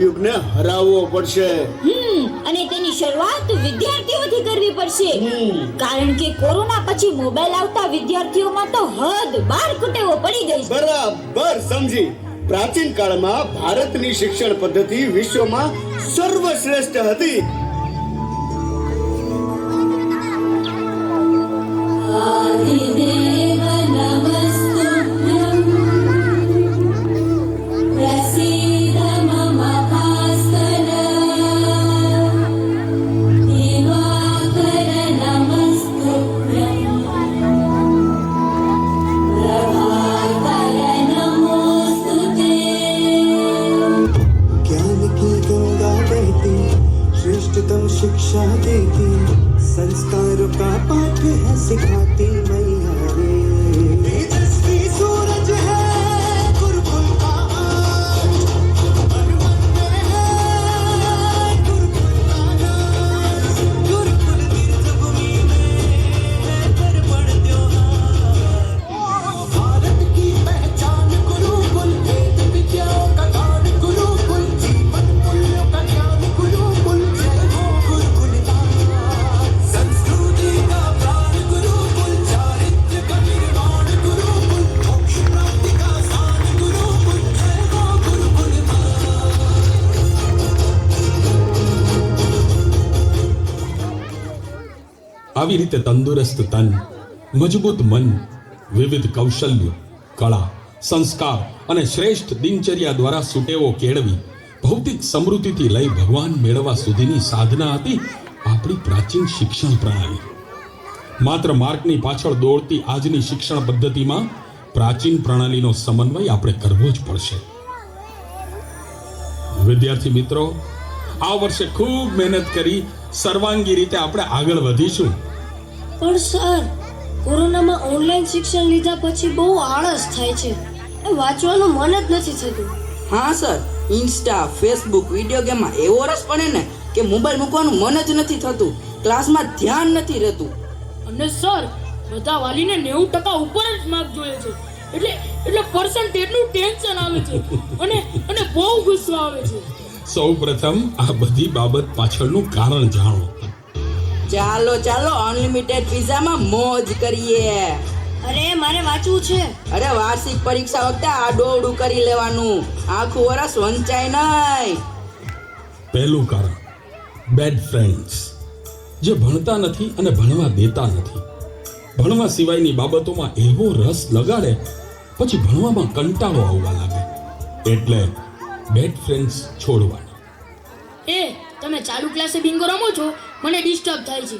યુગને હરાવવો પડશે. હમ અને તેની શરૂઆત વિદ્યાર્થીઓથી કરવી પડશે. કારણ કે કોરોના પછી મોબાઈલ આવતા વિદ્યાર્થીઓમાં તો હદ બાર કુટેવો પડી ગઈ બરાબર સમજી. પ્રાચીન કાળમાં ભારતની શિક્ષણ પદ્ધતિ વિશ્વમાં સર્વશ્રેષ્ઠ હતી. का पाठ है सिखाती આવી રીતે તંદુરસ્ત તન, મજબૂત મન, વિવિધ કૌશલ્ય, કળા, સંસ્કાર અને શ્રેષ્ઠ દિનચર્યા દ્વારા સુટેવો કેળવી, ભૌતિક સમૃદ્ધિથી લઈ ભગવાન મેળવવા સુધીની સાધના હતી આપણી પ્રાચીન શિક્ષણ પ્રણાલી. માત્ર માર્કની પાછળ દોડતી આજની શિક્ષણ પદ્ધતિમાં પ્રાચીન પ્રણાલીનો સમન્વય આપણે કરવો જ પડશે. વિદ્યાર્થી મિત્રો, આ વર્ષે ખૂબ મહેનત કરી, સર્વાંગી રીતે આપણે આગળ વધીશું. પણ સર કોરોનામાં ઓનલાઈન શિક્ષણ લીધા પછી બહુ આળસ થાય છે. એ વાંચવાનું મન જ નથી થતું. હા સર. ઇન્સ્ટા ફેસબુક વીડિયો ગેમમાં એવો રસ પડે ને કે મોબાઈલ મૂકવાનું મન જ નથી થતું. ક્લાસમાં ધ્યાન નથી રહેતું. અને સર બધા વાલીને નેવું ટકા ઉપર જ માર્ક જોઈએ છે. એટલે એટલે પર્સન્ટેજનું ટેન્શન આવે છે. અને અને બહુ ગુસ્સો આવે છે. સૌ પ્રથમ આ બધી બાબત પાછળનું કારણ જાણો. ચાલો ચાલો અનલિમિટેડ પિઝામાં મોજ કરીએ. અરે મારે વાંચવું છે. અરે વાર્ષિક પરીક્ષા વખતે આ કરી લેવાનું. આખું વરસ વંચાય નહીં. પહેલું કારણ બેડ ફ્રેન્ડ્સ જે ભણતા નથી અને ભણવા દેતા નથી. ભણવા સિવાયની બાબતોમાં એવો રસ લગાડે પછી ભણવામાં કંટાળો આવવા લાગે. એટલે બેડ ફ્રેન્ડ્સ છોડવાના. એ તમે ચાલુ ક્લાસે બિંગો રમો છો મને ડિસ્ટર્બ થાય છે.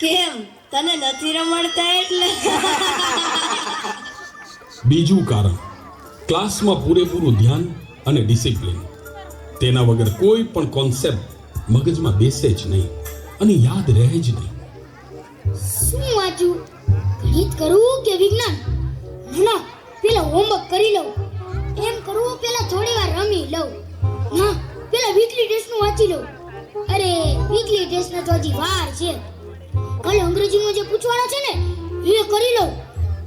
કેમ? તને નથી રમાડતા એટલે? બીજું કારણ ક્લાસમાં પૂરેપૂરું ધ્યાન અને ડિસિપ્લિન તેના વગર કોઈ પણ કોન્સેપ્ટ મગજમાં બેસે જ નહીં અને યાદ રહે જ નહીં. શું વાંચું? ગણિત કરવું કે વિજ્ઞાન? ના ના પેલા હોમવર્ક કરી લઉં. એમ કરવું પેલા થોડી વાર રમી લઉં. ના પેલા વીકલી ટેસ્ટનું વાંચી લઉં. અરે વીકલી ટેસ્ટને તો હજી વાર છે. કાલે અંગ્રેજીમાં જે પૂછવાના છે ને, એ કરી લઉં.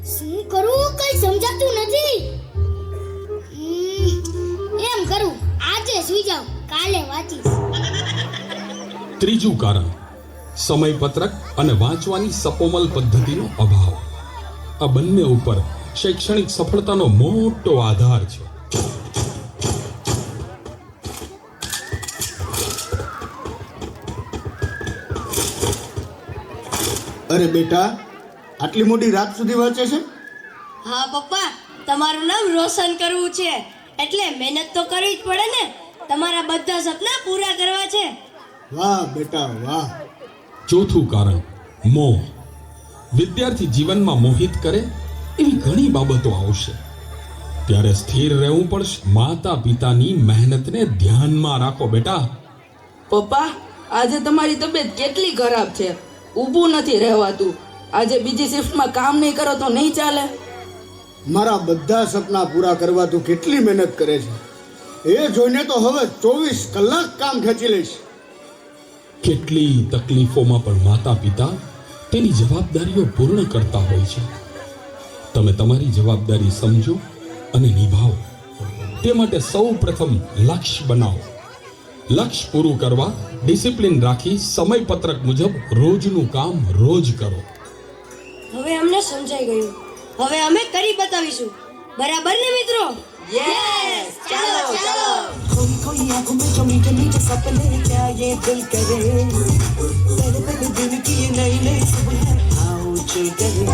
શું કરું? કઈ સમજાતું નથી. એમ કરું. આજે સુઈ જાઉં. કાલે વાંચીશ. ત્રીજું કારણ, સમયપત્રક અને વાંચવાની સપોમલ પદ્ધતિનો અભાવ. આ બંને ઉપર શૈક્ષણિક સફળતાનો મોટો આધાર છે. અરે બેટા આટલી મોટી રાત સુધી વાંચે છે? હા પપ્પા તમારું નામ રોશન કરવું છે. એટલે મહેનત તો કરવી જ પડે ને. તમારા બધા સપના પૂરા કરવા છે. વાહ બેટા વાહ. ચોથું કારણ મોહ. વિદ્યાર્થી જીવનમાં મોહિત કરે એવી ઘણી બાબતો આવશે. ત્યારે સ્થિર રહેવું પડશે. માતા પિતાની મહેનતને ધ્યાનમાં રાખો બેટા. પપ્પા આજે તમારી તબિયત કેટલી ખરાબ છે? ઊભું નથી રહેવાતું. આજે બીજી શિફ્ટમાં કામ નહીં કરો તો નહીં ચાલે. મારા બધા સપના પૂરા કરવા તું કેટલી મહેનત કરે છે. એ જોઈને તો હવે ચોવીસ કલાક કામ ખેંચી લઈશ. કેટલી તકલીફોમાં પણ માતા પિતા તેની જવાબદારીઓ પૂર્ણ કરતા હોય છે. તમે તમારી જવાબદારી સમજો અને નિભાવો. તે માટે સૌ પ્રથમ લક્ષ્ય બનાવો. લક્ષ્ય પૂરું કરવા ડિસિપ્લિન રાખી સમયપત્રક મુજબ રોજનું કામ રોજ કરો હવે અમને સમજાઈ ગયું હવે અમે કરી બતાવીશું બરાબર ને મિત્રો યસ ચાલો ચાલો खोई खोई आंखों में जो मीठे मीठे सपने क्या ये दिल करे पहले पहले दिन की ये नई नई सुबह आओ चल करे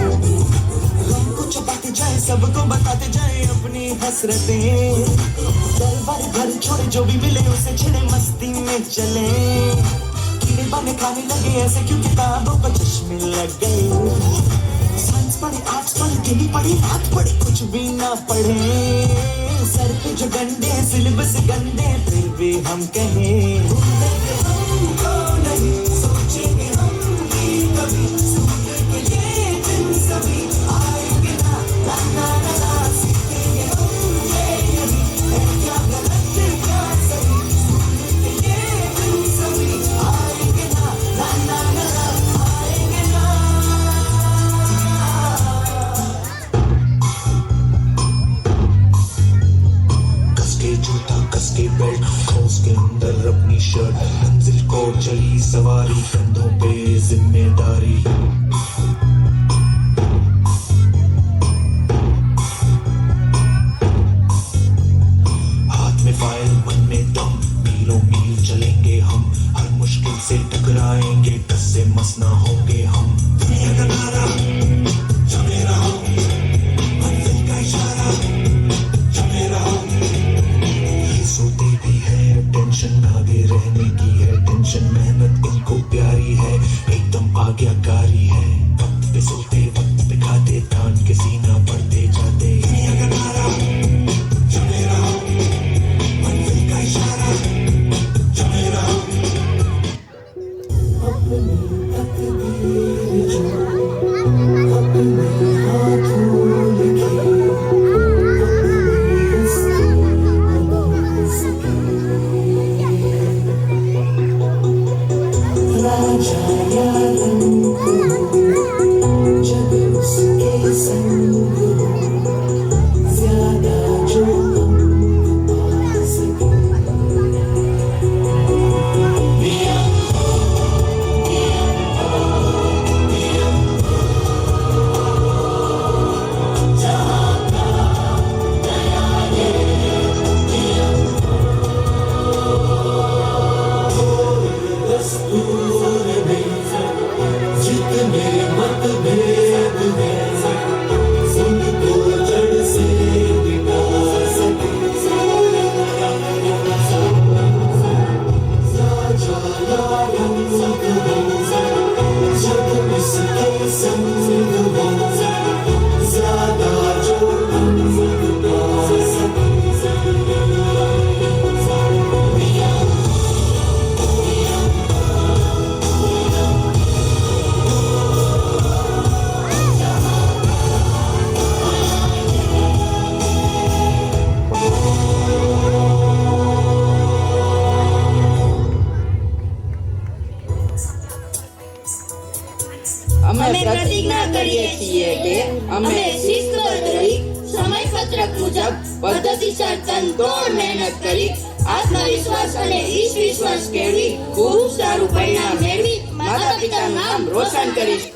हमको छुपाते जाए सबको बताते जाए अपनी हसरतें दर बार घर छोड़े, जो भी मिले उसे छिड़े, मस्ती में चले। कीड़े बने खाने लगे, ऐसे क्यों किताबों पर चश्मे लग? गए साइंस पढ़े, आर्ट्स पढ़े दिल्ली पढ़े, हाथ पढ़े, कुछ भी ना पढ़े। सर पे जो गंदे सिलेबस गंदे फिर भी हम कहें। ആകെ അക്കാര്യം Ooh. પ્રતિજ્ઞા કરીએ છીએ કે અમે શિસ્તબદ્ધ સમય સમયપત્રક મુજબ પદ્ધતિસર તનતોડ મહેનત કરી આત્મવિશ્વાસ અને ઈશ વિશ્વાસ કેળવી ખૂબ સારું પરિણામ મેળવી માતા પિતાનું નામ રોશન કરીશ.